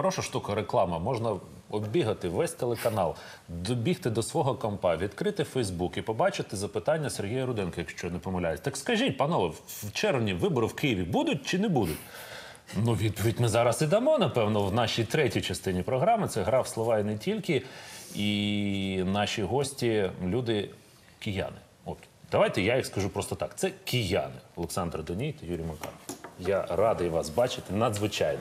Хороша штука, реклама. Можна оббігати весь телеканал, добігти до свого компа, відкрити Фейсбук і побачити запитання Сергія Руденка, якщо не помиляюсь. Так скажіть, панове, в червні вибори в Києві будуть чи не будуть? Ну, відповідь ми зараз і дамо, напевно, в нашій третій частині програми. Це гра в слова і не тільки. І наші гості люди кияни. От давайте я їх скажу просто так: це кияни. Олександр Доній та Юрій Макаров. Я радий вас бачити надзвичайно.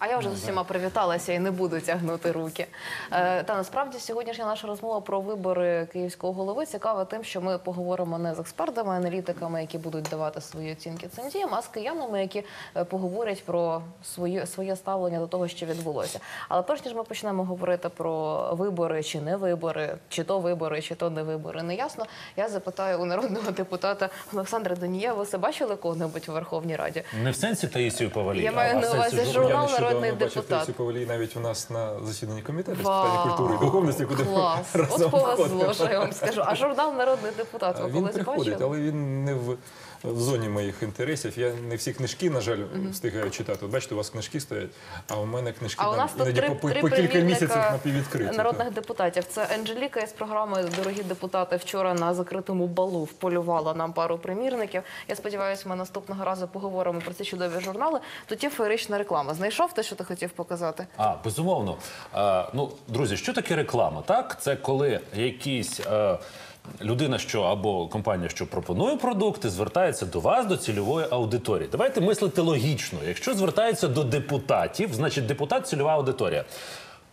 А я вже з усіма привіталася і не буду тягнути руки. Е, та насправді сьогоднішня наша розмова про вибори київського голови цікава тим, що ми поговоримо не з експертами, аналітиками, які будуть давати свої оцінки цим діям, а з киянами, які е, поговорять про своє, своє ставлення до того, що відбулося. Але перш ніж ми почнемо говорити про вибори чи не вибори, чи то вибори, чи то не вибори, не ясно. Я запитаю у народного депутата Олександра Донія, ви все бачили кого-небудь у Верховній Раді? Не в сенсі Таїсію Павалій, Я а маю на увазі журнал Я нещодавно депутатів. бачив депутат». Таїсію навіть у нас на засіданні комітету з питань культури і духовності, куди Клас. разом От повезло, що я вам скажу. А журнал Народний депутат ви Він колись приходить, бачили? але він не в, в зоні моїх інтересів. Я не всі книжки, на жаль, встигаю читати. От бачите, у вас книжки стоять, а у мене книжки А у там нас тут іноді три, по, три по кілька примірника місяців напіввідкриті. народних депутатів. Це Анжеліка із програми Дорогі депутати вчора на закритому балу вполювала нам пару примірників. Я сподіваюся, ми наступного разу поговоримо про ці чудові журнали. Тут є феєрична реклама. Знайшов те, що ти хотів показати? А, безумовно. Е, ну, друзі, що таке реклама? Так, це коли якісь. Е, Людина, що або компанія, що пропонує продукти, звертається до вас, до цільової аудиторії. Давайте мислити логічно. Якщо звертається до депутатів, значить депутат цільова аудиторія.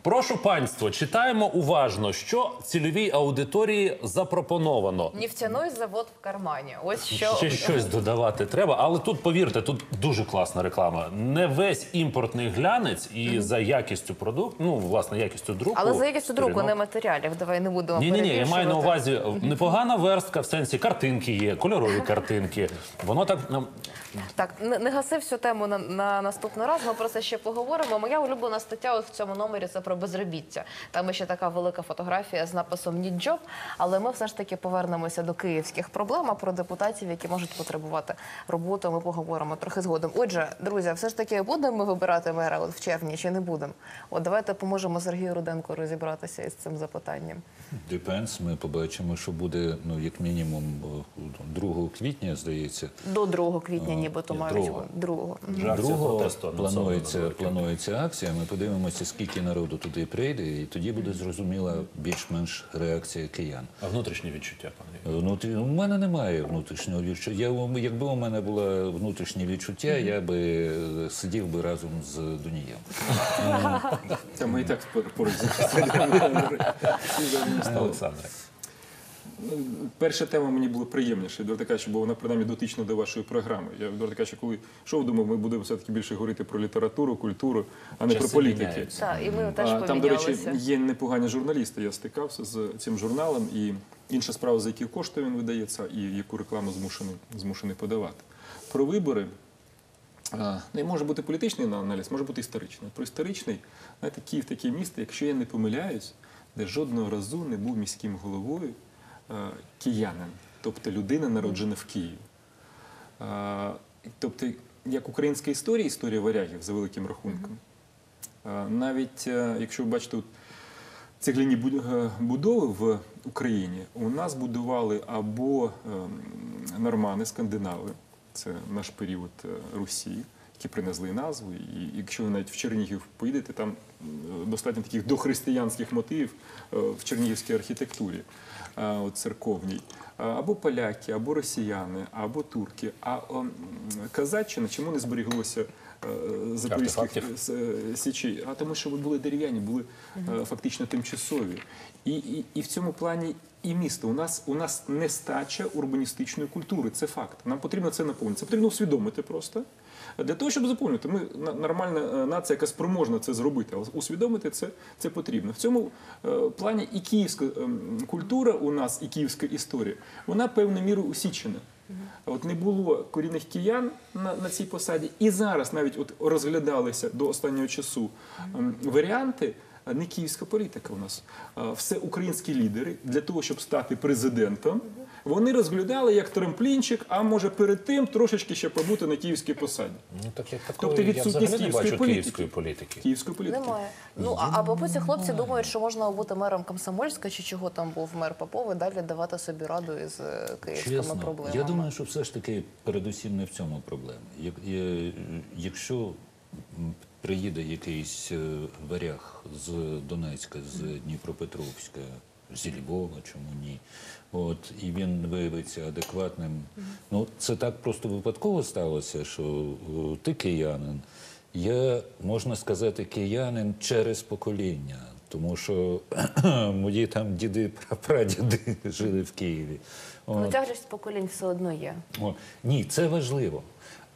Прошу панство, читаємо уважно, що цільовій аудиторії запропоновано. Нефтяной завод в кармані. Ось що Ще щось додавати треба, але тут повірте, тут дуже класна реклама. Не весь імпортний глянець і за якістю продукту, ну власне якістю друку. але за якістю друку, сторінок. не матеріалів. Давай не будемо Ні, ні, ні, я маю на увазі непогана верстка в сенсі картинки є, кольорові картинки. Воно так ну, Так, не, гаси всю тему на, на наступний раз. Ми про це ще поговоримо. Моя улюблена стаття в цьому номері це про безробіття. Там ще така велика фотографія з написом «Need але ми все ж таки повернемося до київських проблем, а про депутатів, які можуть потребувати роботи. Ми поговоримо трохи згодом. Отже, друзі, все ж таки будемо ми вибирати мера от в червні чи не будемо? От давайте поможемо Сергію Руденку розібратися із цим запитанням. Depends. Ми побачимо, що буде ну як мінімум е, 2 квітня, здається. До 2 квітня, нібито ні, мають другого. другого. Вже акція Другого протесту анонсована планується, на великий. планується акція. Ми подивимося, скільки народу туди прийде, і тоді буде зрозуміла більш-менш реакція киян. а внутрішні відчуття, пане. Внутрі... У мене немає внутрішнього відчуття. Я, якби у мене було внутрішнє відчуття, я би е, сидів би разом з Дунієм. Та ми і так поруч Олександре. Перша тема мені була приємніша, дуже така, що бо вона принаймні дотична до вашої програми. Я дуже така, що коли йшов, думав, ми будемо все-таки більше говорити про літературу, культуру, а не Часи про політики. міняються. Так, і ми теж А, Там, до речі, є непогані журналісти. Я стикався з цим журналом, і інша справа, за які кошти він видається, і яку рекламу змушений, змушений подавати. Про вибори. а, Не може бути політичний аналіз, може бути історичний. Про історичний, знаєте, Київ таке місто, якщо я не помиляюсь, де жодного разу не був міським головою киянин, тобто людина, народжена в Києві. Тобто, як українська історія, історія варягів за великим рахунком. Навіть е, якщо ви бачите от, цегляні буд- е, будови в Україні, у нас будували або ем, нормани, скандинави, це наш період е, Русі, які принесли назву. І якщо ви навіть в Чернігів поїдете, там е, достатньо таких дохристиянських мотивів е, в чернігівській архітектурі е, от церковній. Або поляки, або росіяни, або турки. А Казаччина чому не зберіглося запорізьких січі, а тому, що ви були дерев'яні, були фактично тимчасові. І, і, і в цьому плані і місто. У нас, у нас нестача урбаністичної культури. Це факт. Нам потрібно це наповнити. Це потрібно усвідомити просто. Для того, щоб заповнити, ми нормальна е, нація, яка спроможна це зробити, але усвідомити це, це потрібно. В цььому е, плані і київська ем, культура у нас, і київська історія, вона певною мірою усічена. От не було корінних киян на, на цій посаді, і зараз навіть от розглядалися до останнього часу ем, варіанти не київська політика у нас. Все українські лідери для того, щоб стати президентом, вони розглядали як трамплінчик, а може перед тим трошечки ще побути на київській посаді. Ну так як Тобто такої я взагалі не бачу політики. київської політики. Київської політики. Немає. Ну а, а ці хлопці думають, що можна бути мером Комсомольська чи чого там був мер Попов і далі давати собі раду із е, київськими Чесно, проблемами. я думаю, що все ж таки передусім не в цьому проблема. Як, якщо приїде якийсь е, варяг з Донецька, з Дніпропетровська, зі Львова, чому ні, от, і він виявиться адекватним. Ну, це так просто випадково сталося, що е, ти киянин. Я, можна сказати, киянин через покоління, тому що мої там діди, прапрадіди жили в Києві. Ну, От. тяглість поколінь все одно є. О, ні, це важливо.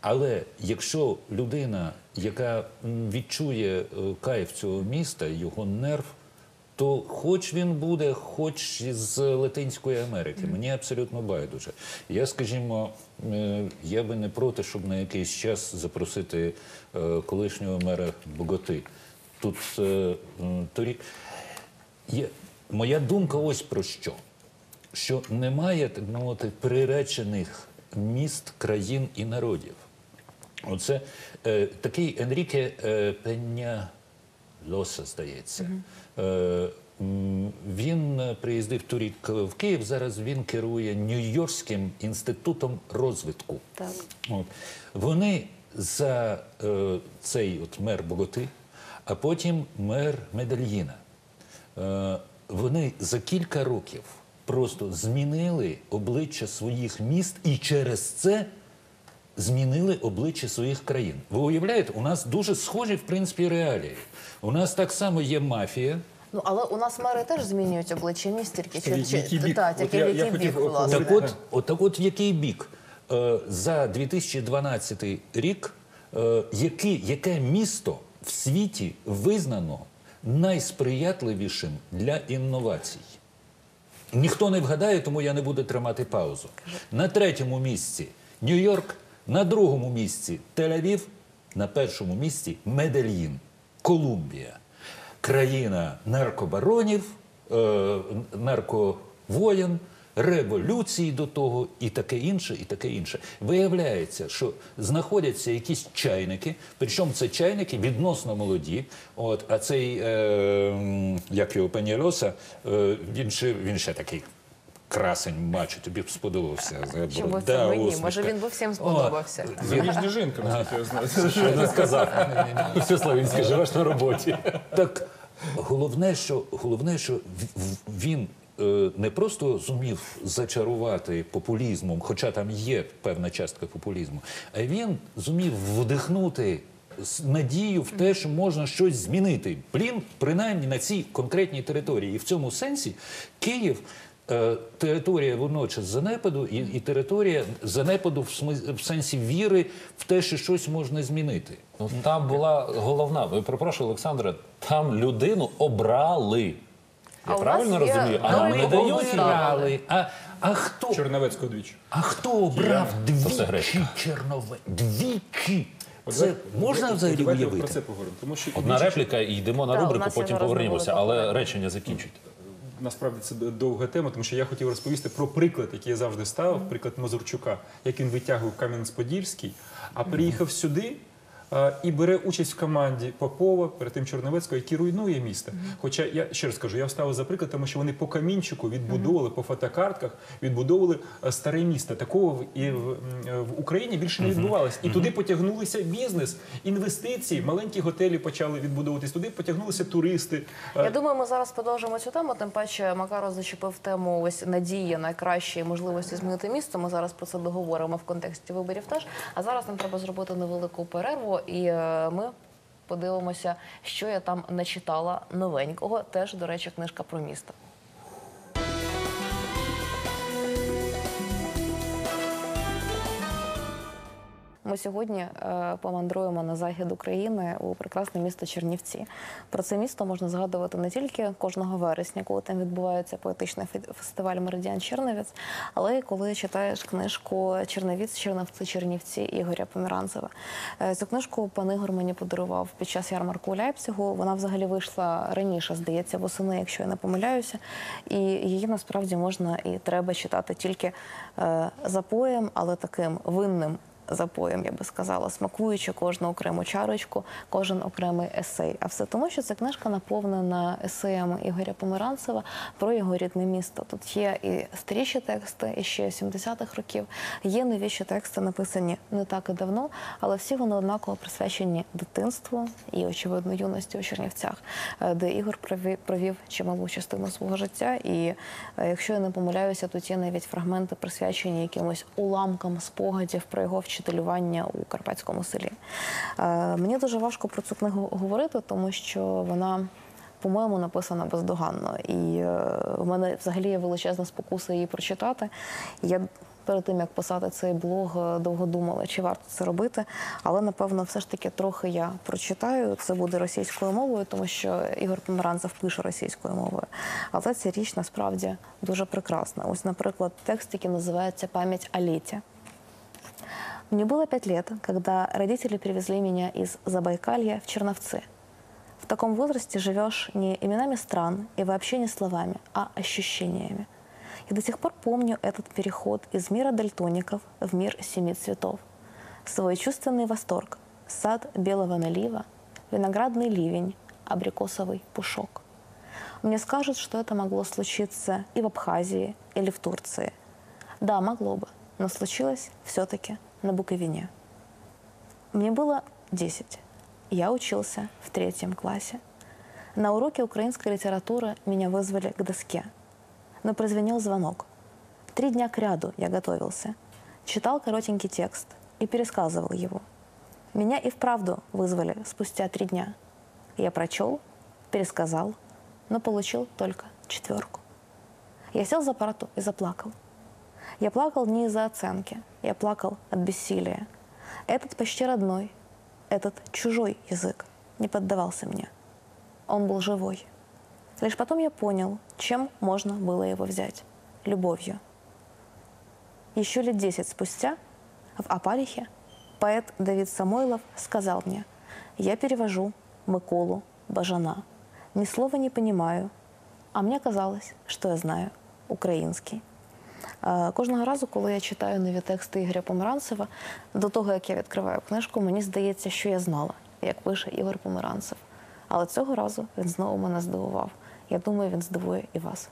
Але якщо людина, яка відчує е, кайф цього міста, його нерв, то хоч він буде, хоч з Латинської Америки, мені абсолютно байдуже. Я, скажімо, е, я би не проти, щоб на якийсь час запросити е, колишнього мера Боготи. Тут торік. Є, моя думка ось про що. Що немає так мовити приречених міст, країн і народів. Оце е, такий Енріке е, Пеня Лоса, здається. Е, м, він е, приїздив торік в Київ. Зараз він керує Нью-Йоркським інститутом розвитку. Так. От. Вони за е, цей от мер Боготи, а потім мер Медельїна. Е, вони за кілька років просто змінили обличчя своїх міст і через це змінили обличчя своїх країн. Ви уявляєте, у нас дуже схожі, в принципі, реалії. У нас так само є мафія. Ну але у нас мери теж змінюють обличчя міст, тільки В який бік? та, От я- в я який хотів бік, власне. Так от, от, так от в який бік? Е, за 2012 рік е, який, яке місто в світі визнано найсприятливішим для інновацій? Ніхто не вгадає, тому я не буду тримати паузу. На третьому місці Нью-Йорк, на другому місці Тель-Авів, на першому місці Медельїн, Колумбія. Країна наркобаронів, е, нарковоєн, революції до того, і таке інше, і таке інше. Виявляється, що знаходяться якісь чайники, причому це чайники відносно молоді. От, а цей, е, як його Пенєлоса, е, він, ще, він ще такий. Красень, бачу, тобі б сподобався. Чому це мені? усмішка. Може він би всім О, сподобався. Заміжня жінка, наскільки я знаю. Що не сказав? Все, він живеш на роботі. Так головне, що головне, що він е, не просто зумів зачарувати популізмом, хоча там є певна частка популізму, а він зумів вдихнути надію в те, що можна щось змінити. Блін, принаймні на цій конкретній території. І в цьому сенсі Київ. Е, Територія водночас занепаду і, і територія занепаду в, смис- в сенсі віри в те, що щось можна змінити. Ну там була головна. Ви перепрошую, Олександре, там людину обрали. Я у правильно є розумію? А нам не дають. Обирали. А, а хто? Черновецького двічі. А хто обрав двічі гречка. Двічі. Це можна взагалі уявити? про це поговоримо. Тому що Одна репліка, і йдемо на рубрику, потім повернемося. Але речення закінчуйте. Насправді це довга тема, тому що я хотів розповісти про приклад, який я завжди ставив, приклад Мазурчука, як він витягував Кам'янець-Подільський, а приїхав сюди. І бере участь в команді Попова, перед тим Чорновецького, який руйнує місто. Хоча я ще раз кажу, я вставив за приклад, тому що вони по камінчику відбудовували по фотокартках, відбудовували е, старе місто. Такого і в, е, в Україні більше не відбувалося. І туди потягнулися бізнес, інвестиції, маленькі готелі почали відбудовуватись. Туди потягнулися туристи. Е, Я думаю, ми зараз продовжимо цю тему. Тим паче Макаро зачепив тему ось надії на кращі можливості змінити місто. Ми зараз про це договоримо в контексті виборів. Теж а зараз нам треба зробити невелику перерву, і е, ми подивимося, що я там начитала новенького. Теж, до речі, книжка про місто. Ми сьогодні е, помандруємо на захід України у прекрасне місто Чернівці. Про це місто можна згадувати не тільки кожного вересня, коли там відбувається поетичний фестиваль Меридіан Чернівець, але й коли читаєш книжку Чернівець, Чернівці, Чернівці Ігоря Поміранцева. Е, Цю книжку пан Ігор мені подарував під час ярмарку у Ляйпцигу. Вона взагалі вийшла раніше, здається, восени, якщо я не помиляюся. І її насправді можна і треба читати тільки е, запоєм, але таким винним запоєм, я би сказала, смакуючи кожну окрему чарочку, кожен окремий есей. А все тому, що ця книжка наповнена есеями Ігоря Помиранцева про його рідне місто. Тут є і старіші тексти, і ще 70-х років. Є новіші тексти, написані не так і давно, але всі вони однаково присвячені дитинству і, очевидно, юності у Чернівцях, е, де Ігор провів, чималу частину свого життя. І е, якщо я не помиляюся, тут є навіть фрагменти присвячені якимось уламкам спогадів про його вчителювання у карпатському селі. Е, Мені дуже важко про цю книгу говорити, тому що вона. По-моєму, написана бездоганно, і е, в мене взагалі є величезна спокуса її прочитати. Я перед тим як писати цей блог, е, довго думала, чи варто це робити. Але напевно, все ж таки трохи я прочитаю. Це буде російською мовою, тому що Ігор Померанцев пише російською мовою. Але ця річ насправді дуже прекрасна. Ось, наприклад, текст, який називається Пам'ять о. Мне было пять лет, когда родители привезли меня из Забайкалья в Черновцы. В таком возрасте живешь не именами стран и вообще не словами, а ощущениями. Я до сих пор помню этот переход из мира дальтоников в мир семи цветов. Свой чувственный восторг, сад белого налива, виноградный ливень, абрикосовый пушок. Мне скажут, что это могло случиться и в Абхазии, или в Турции. Да, могло бы, но случилось все-таки на Буковине. Мне было 10. Я учился в третьем классе. На уроке украинской литературы меня вызвали к доске. Но прозвенел звонок. Три дня к ряду я готовился. Читал коротенький текст и пересказывал его. Меня и вправду вызвали спустя три дня. Я прочел, пересказал, но получил только четверку. Я сел за парту и заплакал. Я плакал не из-за оценки, я плакал от бессилия. Этот почти родной, этот чужой язык не поддавался мне. Он был живой. Лишь потом я понял, чем можно было его взять. Любовью. Еще лет десять спустя в Апалихе поэт Давид Самойлов сказал мне, я перевожу Миколу Бажана. Ни слова не понимаю, а мне казалось, що я знаю український. Е, Кожного разу, коли я читаю нові тексти Ігоря Померанцева, до того як я відкриваю книжку, мені здається, що я знала, як пише Ігор Померанцев. Але цього разу він знову мене здивував. Я думаю, він здивує і вас.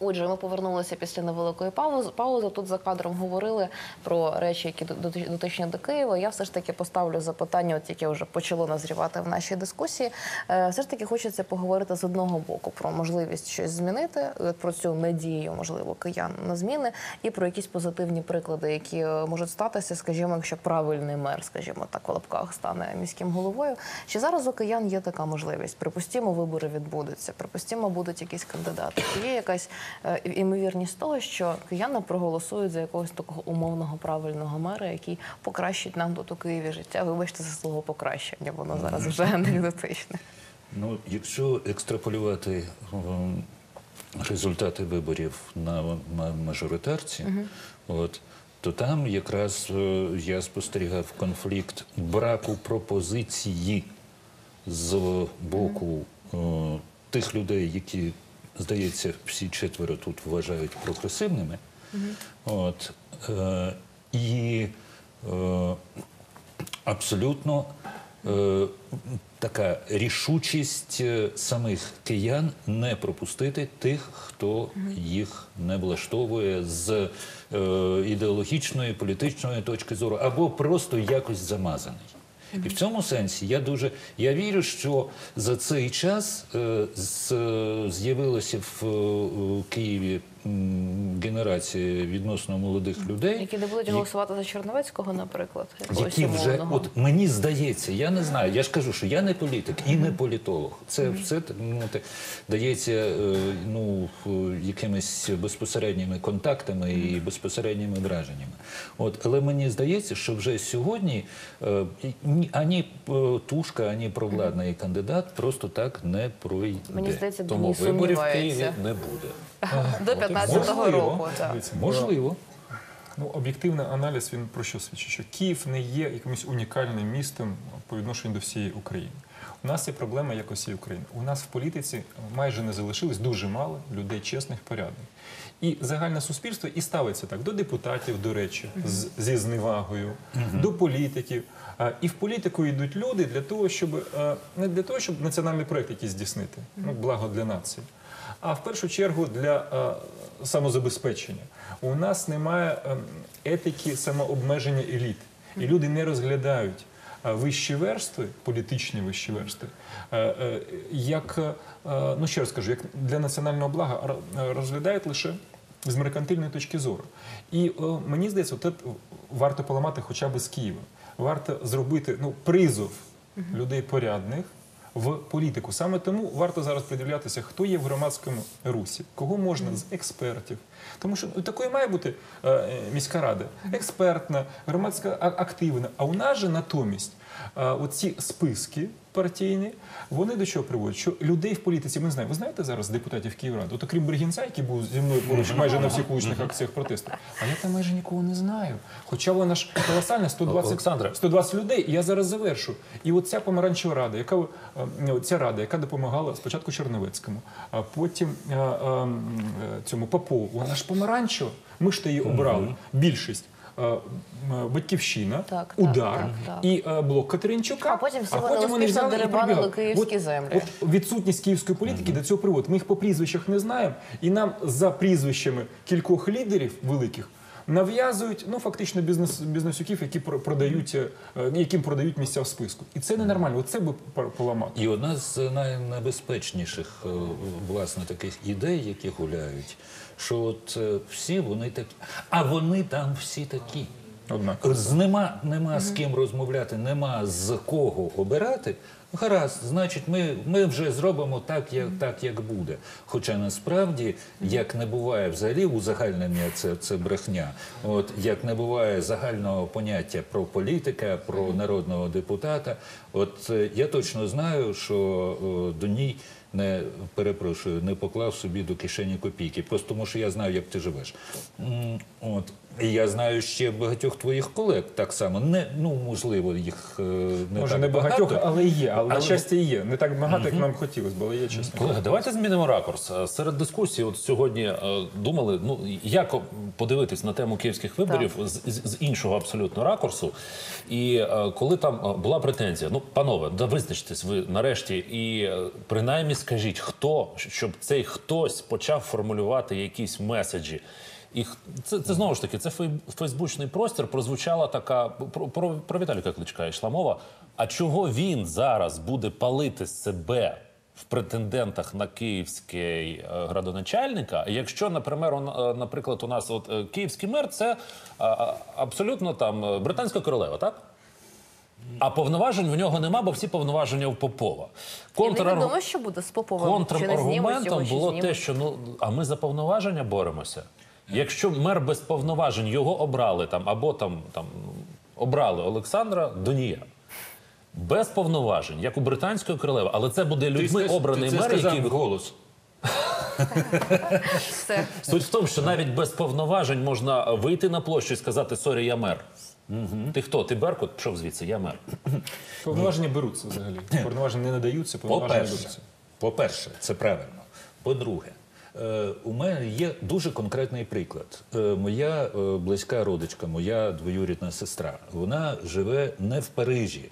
Отже, ми повернулися після невеликої паузи. Тут за кадром говорили про речі, які дотичні до Києва. Я все ж таки поставлю запитання, от яке вже почало назрівати в нашій дискусії. Е, Все ж таки хочеться поговорити з одного боку про можливість щось змінити, е, про цю надію, можливо, киян на зміни, і про якісь позитивні приклади, які е, можуть статися, скажімо, якщо правильний мер, скажімо так, в лапках стане міським головою. Чи зараз у киян є така можливість? Припустімо, вибори відбудуться. Припустімо, будуть якісь кандидати. Є якась е, імовірність того, що кияни проголосують за якогось такого умовного правильного мера, який покращить нам тут у Києві життя? Вибачте за слово покращення, воно зараз вже анекдотичне. Ну, якщо екстраполювати результати виборів на мажоритарці, от, то там якраз е, я спостерігав конфлікт браку пропозиції з боку е, тих людей, які, здається, всі четверо тут вважають прогресивними. От, е, і е, абсолютно е, така рішучість е, самих киян не пропустити тих, хто їх не влаштовує з е, ідеологічної, політичної точки зору, або просто якось замазаний. І в цьому сенсі я дуже я вірю, що за цей час е, з'явилося в е, Києві м, генерація відносно молодих людей, Які не будуть голосувати за Черновецького, наприклад, які вже от мені здається, я не знаю. Я ж кажу, що я не політик і не політолог. Це все ну, дається е, ну якимись безпосередніми контактами і безпосередніми враженнями. От, але мені здається, що вже сьогодні е, ані е, тушка, ані провладний кандидат просто так не пройде. Мені здається, Тому виборів в Києві не буде. До 15-го року. Так. Можливо. Ну, об'єктивний аналіз він про що свідчить? Що Київ не є якимось унікальним містом по відношенню до всієї України. У нас є проблема як усієї України. У нас в політиці майже не залишилось дуже мало людей чесних, порядних. І загальне суспільство і ставиться так до депутатів, до речі, з, зі зневагою, до політиків. А, І в політику йдуть люди для того, щоб е, не для того, щоб національний проект якийсь здійснити, ну благо для нації, а в першу чергу для е, самозабезпечення. У нас немає ем, етики самообмеження еліт, і люди не розглядають е, вищі верстви, політичні вищі верстви, е, як ну ще раз кажу, як для національного блага розглядають лише з меркантильної точки зору. І е, мені здається, от варто поламати хоча б з Києва. Варто зробити ну, призов людей порядних в політику. Саме тому варто зараз придивлятися, хто є в громадському русі, кого можна з експертів. Тому що ну, такою має бути е, міська рада експертна, громадська активна. А у нас же натомість оці списки партійні, вони до чого приводять? Що людей в політиці ми не знаємо. Ви знаєте зараз депутатів Київради? От окрім Бригінця, який був зі мною поруч майже на всіх вуличних акціях протесту. А я там майже нікого не знаю. Хоча вона ж колосальна 120, Олександре. 120 людей, і я зараз завершу. І от ця помаранчева рада, яка е, ця рада, яка допомагала спочатку Черновецькому, а потім е, е, е, цьому Попову, вона ж помаранчева. Ми ж то її обрали. Більшість. Е, м, Батьківщина, Так, так, удар так, так. і е, блок Катеринчука. А потім всі вони взяли і дерибанили київські От- землі. от відсутність київської політики до цього приводить. Ми їх по прізвищах не знаємо, і нам за прізвищами кількох лідерів великих нав'язують ну фактично бізнес бізнесюків, які про- продають, е, яким продають місця в списку. І це ненормально. Оце би поламати. І одна з найнебезпечніших е, власне таких ідей, які гуляють, що от е, всі вони такі, а вони там всі такі. Однак. З нема, нема з ким розмовляти, нема з кого обирати. Гаразд, значить, ми, ми вже зробимо так, як, так, як буде. Хоча насправді, як не буває взагалі узагальнення, це, це брехня. От як не буває загального поняття про політика, про народного депутата. От е, я точно знаю, що о, до ній не перепрошую, не поклав собі до кишені копійки. Просто тому, що я знаю, як ти живеш. От. І я знаю ще багатьох твоїх колег так само. Не, ну, можливо, їх е, не Може так не багатьох, багато. але є. Але, на Але- щастя є. Не так багато, як нам хотілося, б, але є чесно. Колеги, давайте змінимо ракурс. Е, Серед дискусії, от сьогодні е, думали, ну як подивитись на тему київських виборів з, з, з іншого абсолютно ракурсу. І коли там була претензія, ну панове, да визначтесь ви нарешті, і принаймні скажіть, хто щоб цей хтось почав формулювати якісь меседжі. І це, це знову ж таки, це фей- фейсбучний простір. Прозвучала така про, про, про Віталіка Кличка йшла мова. А чого він зараз буде палити себе в претендентах на київський е, градоначальника, якщо, наприклад, е, наприклад, у нас от е, київський мер це абсолютно там британська королева, так? А повноважень в нього нема, бо всі повноваження у Попова. І Контраргу- невідомо, що буде з Поповим. Контраргументом було те, що ну а ми за повноваження боремося. Якщо мер без повноважень його обрали там або там, там обрали Олександра Донія. Без повноважень, як у британської королеви, але це буде людьми Ти обраний ти мер, сказав який голос. Суть в тому, що навіть без повноважень можна вийти на площу і сказати Сорі, я мер. Ти хто? Ти Беркут? Пішов звідси, я мер. Повноваження беруться взагалі. Повноваження не надаються, повноваження По-перше, беруться. по-перше, це правильно. По-друге, у мене є дуже конкретний приклад. Е, моя е, близька родичка, моя двоюрідна сестра, вона живе не в Парижі.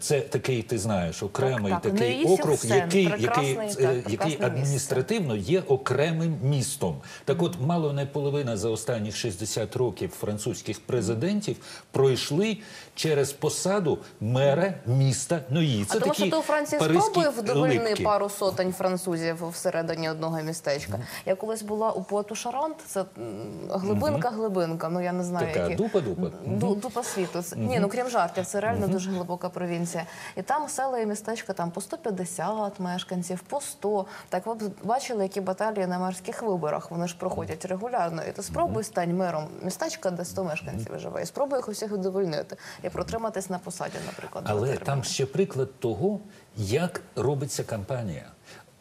Це такий, ти знаєш, окремий Так, так. такий округ, який, який, так, е, прекрасне місце. адміністративно є окремим містом. Так от, мало не половина за останні 60 років французьких президентів пройшли через посаду мера міста Ної. Це а тому що ти у Франції спробує вдовольни пару сотень французів всередині одного містечка. Я колись була у Поту Шарант, це глибинка, глибинка. Ну я не знаю, Така які дупа-дупа. Ду- дупа світу. Це- Ні, ну крім жартів, це реально дуже глибока провінція. І там села і містечка там по 150 мешканців, по 100. Так ви б бачили, які баталії на мерських виборах. Вони ж проходять регулярно. І ти спробуй стань мером містечка, де 100 мешканців живе, і спробуй їх усіх задовольнити і протриматись на посаді, наприклад. Але там ще приклад того, як робиться кампанія.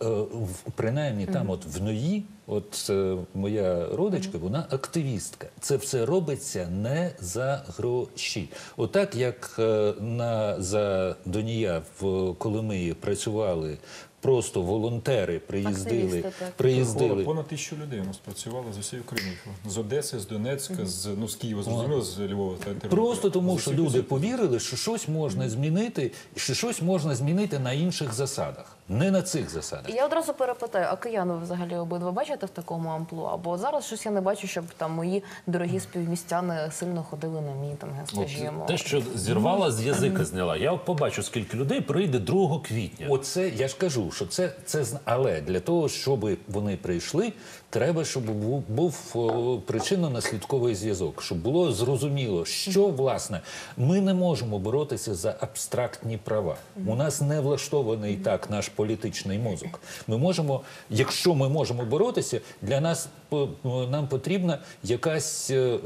Е, в- Принаймні там, от в Ної, от е, моя родичка, вона активістка. Це все робиться не за гроші. Отак, як е, на за Донія в Коломиї працювали просто волонтери, приїздили, Активісти, так. приїздили. Понад тисячу людей у нас працювало з усієї України. З Одеси, з Донецька, з ну з Києва, зрозуміло, з Львова та. Просто тому, З що усіх люди усіх. повірили, що щось можна змінити, що щось можна змінити на інших засадах, не на цих засадах. Я одразу перепитаю, а киян ви взагалі обидва бачите в такому амплуа? Бо зараз щось я не бачу, щоб там мої дорогі співмістяни сильно ходили на мітинги, скажімо. От те, що зірвала з язика, зняла. Я от побачу, скільки людей прийде 2 квітня. Оце я ж кажу, що це, це зна- але для того, щоб вони прийшли, треба, щоб був, був причинно-наслідковий зв'язок, щоб було зрозуміло, що власне ми не можемо боротися за абстрактні права. У нас не влаштований так наш політичний мозок. Ми можемо, якщо ми можемо боротися, для нас по- нам потрібна якась е, е,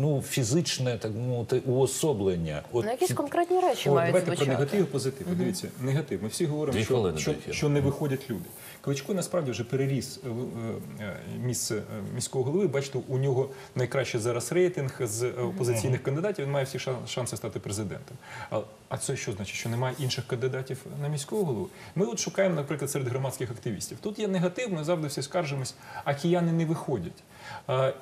ну фізичне так мовити уособлення. От Ну, якісь конкретні речі О, мають давайте про негатив і позитив. Дивіться, негатив. Ми всі говоримо, Дві що, що, що не виходять люди. Кличко насправді вже переріс е, е, е, місце е, міського голови. Бачите, у нього найкраще зараз рейтинг з е, опозиційних кандидатів. Він має всі шан- шанси стати президентом. А, це що значить? Що немає інших кандидатів на міського голову? Ми от шукаємо, наприклад, серед громадських активістів. Тут є негатив, ми завжди всі скаржимось, а кияни не виходять.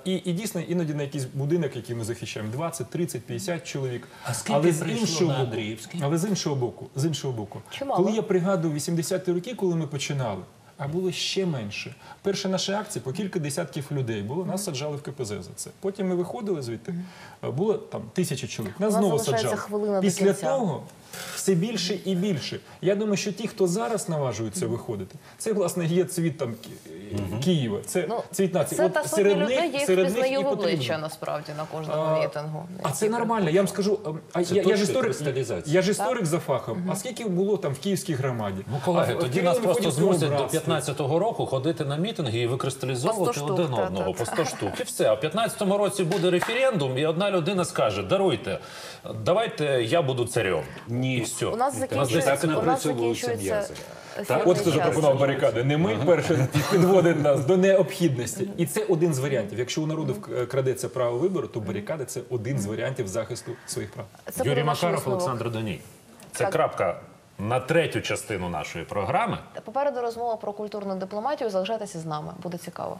І, і дійсно іноді на якийсь будинок, який ми захищаємо, 20, 30, 50 чоловік. А скільки Але з іншого на боку, Андріївський? але з іншого боку, з іншого боку, Чимало. коли я пригадую 80-ті роки, коли ми починали, а було ще менше. Перші наші акції по кілька десятків людей було. Нас саджали в КПЗ за це. Потім ми виходили звідти. Було там тисячі чоловік. Нас знову саджали. хвилина Після того. Все більше і більше. Я думаю, що ті, хто зараз наважуються виходити, це власне є цвіт там Ки- Києва. Це Ну, цвіт нації. це От та сотні серед людей, я їх серед них пізнаю в потрібно. обличчя насправді на кожному А, мітингу. А це нормально. Я вам скажу, ем, а Це я, я ж історик, кристалізації. я ж історик за фахом. А скільки було там в київській громаді? Ну, колеги, А в тоді Києві нас просто змусять до братство. 15-го року ходити на мітинги і викристалізовувати 100 штук, один та, одного та, по 100 штук. І все. А в 15-му році буде референдум, і одна людина скаже: даруйте, давайте я буду царем. Ні, і все. У нас закінчується, так нас м'язи. ефірний От хто запропонував барикади. Не ми перше підводить нас до необхідності. І це один з варіантів. Якщо у народу крадеться право вибору, то барикади це один з варіантів захисту своїх прав. Це Юрій Макаров. Олександр Доній. Це Так. крапка на третю частину нашої програми. Попереду розмова про культурну дипломатію. Залишайтеся з нами, буде цікаво.